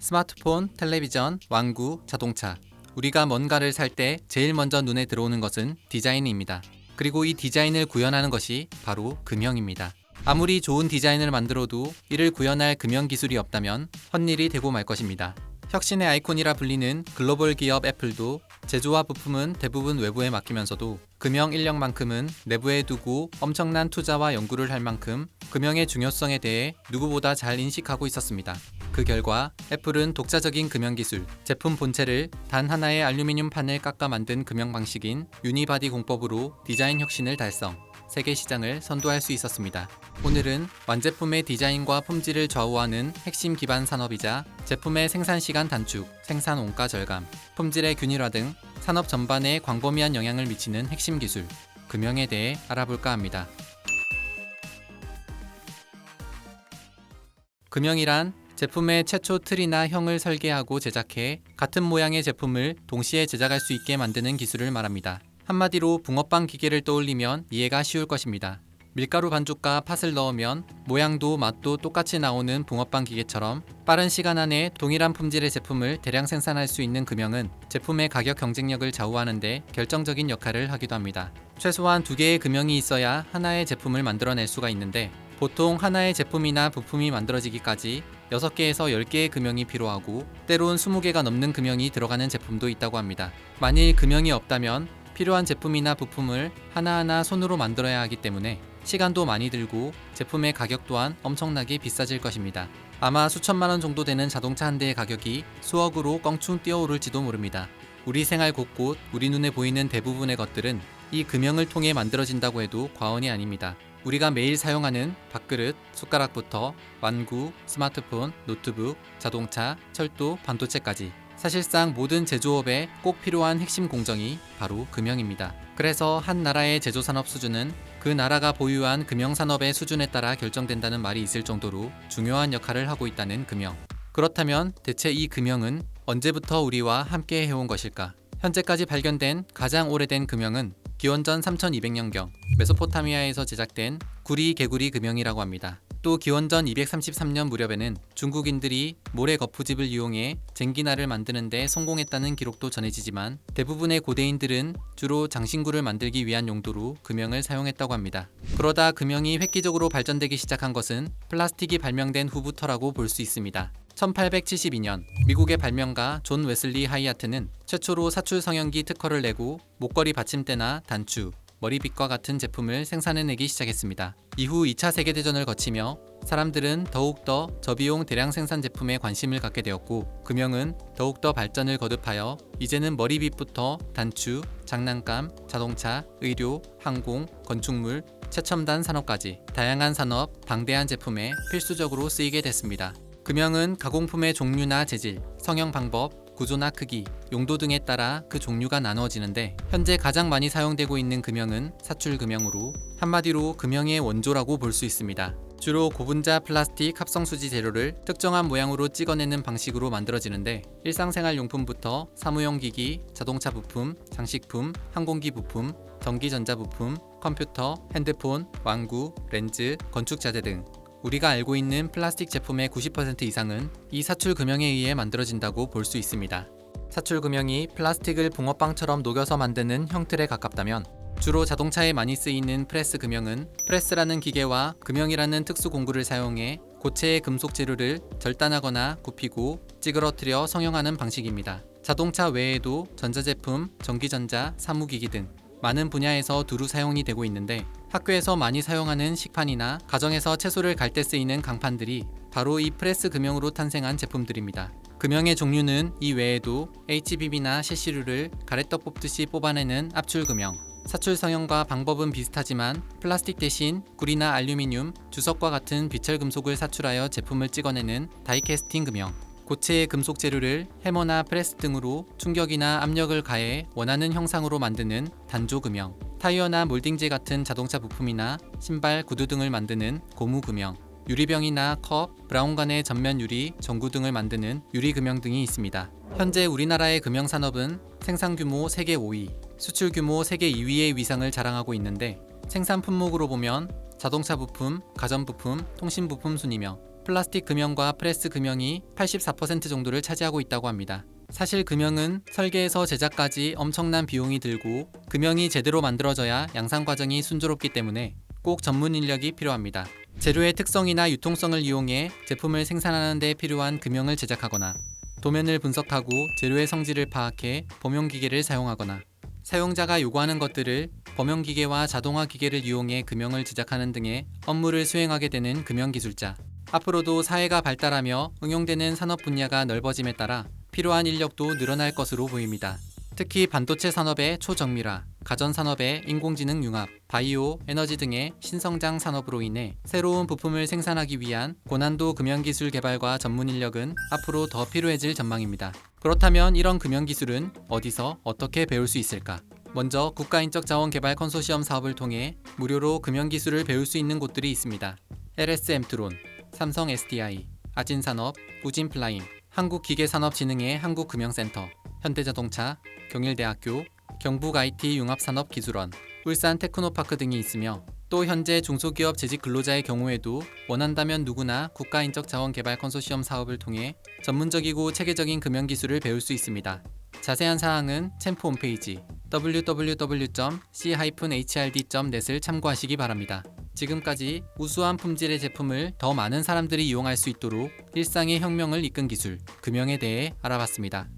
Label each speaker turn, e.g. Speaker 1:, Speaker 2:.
Speaker 1: 스마트폰, 텔레비전, 왕구, 자동차. 우리가 뭔가를 살 때 제일 먼저 눈에 들어오는 것은 디자인입니다. 그리고 이 디자인을 구현하는 것이 바로 금형입니다. 아무리 좋은 디자인을 만들어도 이를 구현할 금형 기술이 없다면 헛일이 되고 말 것입니다. 혁신의 아이콘이라 불리는 글로벌 기업 애플도 제조와 부품은 대부분 외부에 맡기면서도 금형 인력만큼은 내부에 두고 엄청난 투자와 연구를 할 만큼 금형의 중요성에 대해 누구보다 잘 인식하고 있었습니다. 그 결과 애플은 독자적인 금형 기술, 제품 본체를 단 하나의 알루미늄 판을 깎아 만든 금형 방식인 유니바디 공법으로 디자인 혁신을 달성, 세계 시장을 선도할 수 있었습니다. 오늘은 완제품의 디자인과 품질을 좌우하는 핵심 기반 산업이자 제품의 생산 시간 단축, 생산 원가 절감, 품질의 균일화 등 산업 전반에 광범위한 영향을 미치는 핵심 기술, 금형에 대해 알아볼까 합니다. 금형이란 제품의 최초 틀이나 형을 설계하고 제작해 같은 모양의 제품을 동시에 제작할 수 있게 만드는 기술을 말합니다. 한마디로 붕어빵 기계를 떠올리면 이해가 쉬울 것입니다. 밀가루 반죽과 팥을 넣으면 모양도 맛도 똑같이 나오는 붕어빵 기계처럼 빠른 시간 안에 동일한 품질의 제품을 대량 생산할 수 있는 금형은 제품의 가격 경쟁력을 좌우하는데 결정적인 역할을 하기도 합니다. 최소한 두 개의 금형이 있어야 하나의 제품을 만들어낼 수가 있는데 보통 하나의 제품이나 부품이 만들어지기까지 6개에서 10개의 금형이 필요하고 때론 20개가 넘는 금형이 들어가는 제품도 있다고 합니다. 만일 금형이 없다면 필요한 제품이나 부품을 하나하나 손으로 만들어야 하기 때문에 시간도 많이 들고 제품의 가격 또한 엄청나게 비싸질 것입니다. 아마 수천만 원 정도 되는 자동차 한 대의 가격이 수억으로 껑충 뛰어오를지도 모릅니다. 우리 생활 곳곳, 우리 눈에 보이는 대부분의 것들은 이 금형을 통해 만들어진다고 해도 과언이 아닙니다. 우리가 매일 사용하는 밥그릇, 숟가락부터 완구, 스마트폰, 노트북, 자동차, 철도, 반도체까지 사실상 모든 제조업에 꼭 필요한 핵심 공정이 바로 금형입니다. 그래서 한 나라의 제조 산업 수준은 그 나라가 보유한 금형 산업의 수준에 따라 결정된다는 말이 있을 정도로 중요한 역할을 하고 있다는 금형. 그렇다면 대체 이 금형은 언제부터 우리와 함께 해온 것일까? 현재까지 발견된 가장 오래된 금형은 기원전 3200년경 메소포타미아에서 제작된 구리 개구리 금형이라고 합니다. 또 기원전 233년 무렵에는 중국인들이 모래 거푸집을 이용해 쟁기나를 만드는 데 성공했다는 기록도 전해지지만 대부분의 고대인들은 주로 장신구를 만들기 위한 용도로 금형을 사용했다고 합니다. 그러다 금형이 획기적으로 발전되기 시작한 것은 플라스틱이 발명된 후부터라고 볼 수 있습니다. 1872년 미국의 발명가 존 웨슬리 하이아트는 최초로 사출 성형기 특허를 내고 목걸이 받침대나 단추, 머리빗과 같은 제품을 생산해내기 시작했습니다. 이후 2차 세계대전을 거치며 사람들은 더욱더 저비용 대량 생산 제품에 관심을 갖게 되었고 금형은 더욱더 발전을 거듭하여 이제는 머리빗부터 단추, 장난감, 자동차, 의료, 항공, 건축물, 최첨단 산업까지 다양한 산업, 방대한 제품에 필수적으로 쓰이게 됐습니다. 금형은 가공품의 종류나 재질, 성형 방법, 구조나 크기, 용도 등에 따라 그 종류가 나누어지는데 현재 가장 많이 사용되고 있는 금형은 사출 금형으로 한마디로 금형의 원조라고 볼 수 있습니다. 주로 고분자 플라스틱 합성 수지 재료를 특정한 모양으로 찍어내는 방식으로 만들어지는데 일상생활 용품부터 사무용 기기, 자동차 부품, 장식품, 항공기 부품, 전기전자 부품, 컴퓨터, 핸드폰, 왕구, 렌즈, 건축 자재 등 우리가 알고 있는 플라스틱 제품의 90% 이상은 이 사출 금형에 의해 만들어진다고 볼 수 있습니다. 사출 금형이 플라스틱을 붕어빵처럼 녹여서 만드는 형틀에 가깝다면 주로 자동차에 많이 쓰이는 프레스 금형은 프레스라는 기계와 금형이라는 특수 공구를 사용해 고체의 금속 재료를 절단하거나 굽히고 찌그러뜨려 성형하는 방식입니다. 자동차 외에도 전자제품, 전기전자, 사무기기 등 많은 분야에서 두루 사용이 되고 있는데 학교에서 많이 사용하는 식판이나 가정에서 채소를 갈 때 쓰이는 강판들이 바로 이 프레스 금형으로 탄생한 제품들입니다. 금형의 종류는 이 외에도 HBB나 CC류를 가래떡 뽑듯이 뽑아내는 압출 금형, 사출 성형과 방법은 비슷하지만 플라스틱 대신 구리나 알루미늄, 주석과 같은 비철 금속을 사출하여 제품을 찍어내는 다이캐스팅 금형, 고체의 금속 재료를 해머나 프레스 등으로 충격이나 압력을 가해 원하는 형상으로 만드는 단조 금형, 타이어나 몰딩재 같은 자동차 부품이나 신발, 구두 등을 만드는 고무 금형, 유리병이나 컵, 브라운관의 전면 유리, 전구 등을 만드는 유리 금형 등이 있습니다. 현재 우리나라의 금형 산업은 생산 규모 세계 5위, 수출 규모 세계 2위의 위상을 자랑하고 있는데 생산 품목으로 보면 자동차 부품, 가전 부품, 통신 부품 순이며 플라스틱 금형과 프레스 금형이 84% 정도를 차지하고 있다고 합니다. 사실 금형은 설계에서 제작까지 엄청난 비용이 들고 금형이 제대로 만들어져야 양산 과정이 순조롭기 때문에 꼭 전문 인력이 필요합니다. 재료의 특성이나 유통성을 이용해 제품을 생산하는 데 필요한 금형을 제작하거나 도면을 분석하고 재료의 성질을 파악해 범용 기계를 사용하거나 사용자가 요구하는 것들을 범용 기계와 자동화 기계를 이용해 금형을 제작하는 등의 업무를 수행하게 되는 금형 기술자. 앞으로도 사회가 발달하며 응용되는 산업 분야가 넓어짐에 따라 필요한 인력도 늘어날 것으로 보입니다. 특히 반도체 산업의 초정밀화, 가전 산업의 인공지능 융합, 바이오, 에너지 등의 신성장 산업으로 인해 새로운 부품을 생산하기 위한 고난도 금형 기술 개발과 전문 인력은 앞으로 더 필요해질 전망입니다. 그렇다면 이런 금형 기술은 어디서 어떻게 배울 수 있을까? 먼저 국가인적 자원 개발 컨소시엄 사업을 통해 무료로 금형 기술을 배울 수 있는 곳들이 있습니다. LS 엠트론, 삼성 SDI, 아진산업, 우진플라잉, 한국기계산업진흥회 한국금형센터, 현대자동차, 경일대학교, 경북 IT 융합산업기술원, 울산 테크노파크 등이 있으며 또 현재 중소기업 재직 근로자의 경우에도 원한다면 누구나 국가인적 자원 개발 컨소시엄 사업을 통해 전문적이고 체계적인 금형 기술을 배울 수 있습니다. 자세한 사항은 챔프 홈페이지 www.c-hrd.net을 참고하시기 바랍니다. 지금까지 우수한 품질의 제품을 더 많은 사람들이 이용할 수 있도록 일상의 혁명을 이끈 기술, 금형에 대해 알아봤습니다.